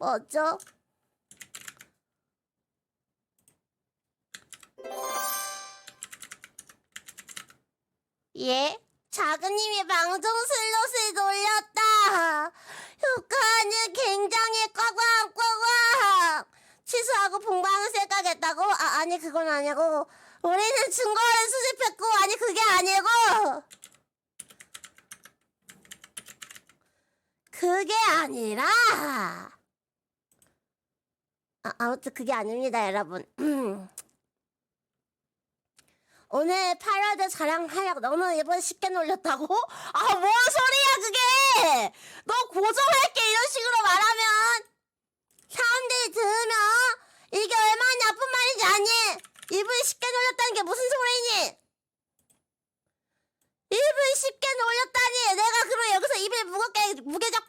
뭐죠? 예? 작은님이 방송 슬롯을 돌렸다. 효과는 굉장히 꽉꽉 꽉꽉. 취소하고 봉방을 생각했다고? 아, 아니 그건 아니고 우리는 증거를 수집했고 아니 그게 아니고 그게 아니라 아, 아무튼 그게 아닙니다 여러분. 오늘 8월대 자랑하려고 너는 이번 쉽게 놀렸다고? 아 뭔 소리야 그게! 너 고정할게 이런 식으로 말하면. 사람들이 들으면 이게 얼마나 나쁜 말인지 아니? 입을 쉽게 놀렸다는 게 무슨 소리니? 입을 쉽게 놀렸다니! 내가 그럼 여기서 입을 무겁게 무게 잡